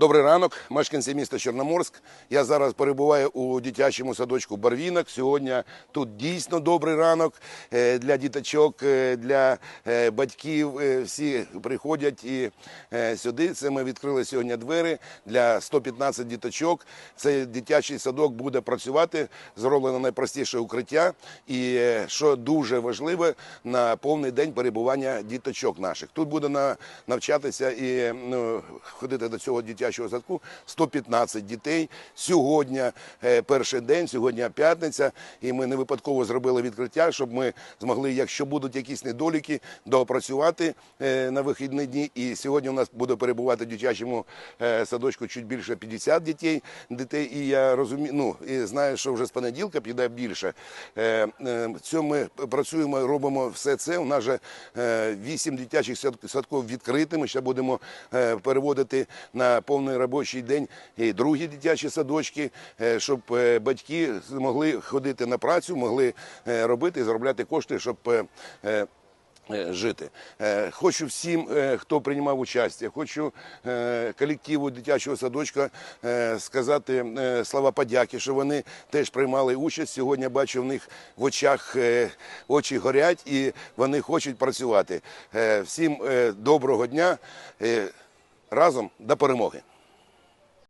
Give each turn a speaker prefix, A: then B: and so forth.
A: Добрий ранок, мешканці міста Чорноморськ. Я зараз перебуваю у дитячому садочку Барвінок. Сьогодні тут дійсно добрий ранок е, для діточок, е, для е, батьків. Всі приходять і сюди. Це ми відкрили сьогодні двері для 115 діточок. Цей дитячий садок буде працювати. Зроблено найпростіше укриття. І що дуже важливе, на повний день перебування діточок наших. Тут буде навчатися і ну, ходити до цього дитячого садку 115 дітей. Сьогодні е, перший день, сьогодні п'ятниця, і ми не випадково зробили відкриття, щоб ми змогли, якщо будуть якісь недоліки, доопрацювати е, на вихідні дні. І сьогодні у нас буде перебувати в дитячому е, садочку чуть більше 50 дітей. дітей. І я розумію, ну і знаю, що вже з понеділка піде більше. Е, е, Цьому ми працюємо, робимо все це. У нас же е, вісім дитячих садків відкриті. Ми ще будемо переводити на повний робочий день і другі дитячі садочки, е, щоб е, батьки змогли ходити на працю, могли е, робити і заробляти кошти, щоб. Жити. Хочу всім, хто приймав участь, хочу колективу дитячого садочка сказати слова подяки, що вони теж приймали участь. Сьогодні бачу в них в очах очі горять і вони хочуть працювати. Всім доброго дня. Разом до перемоги.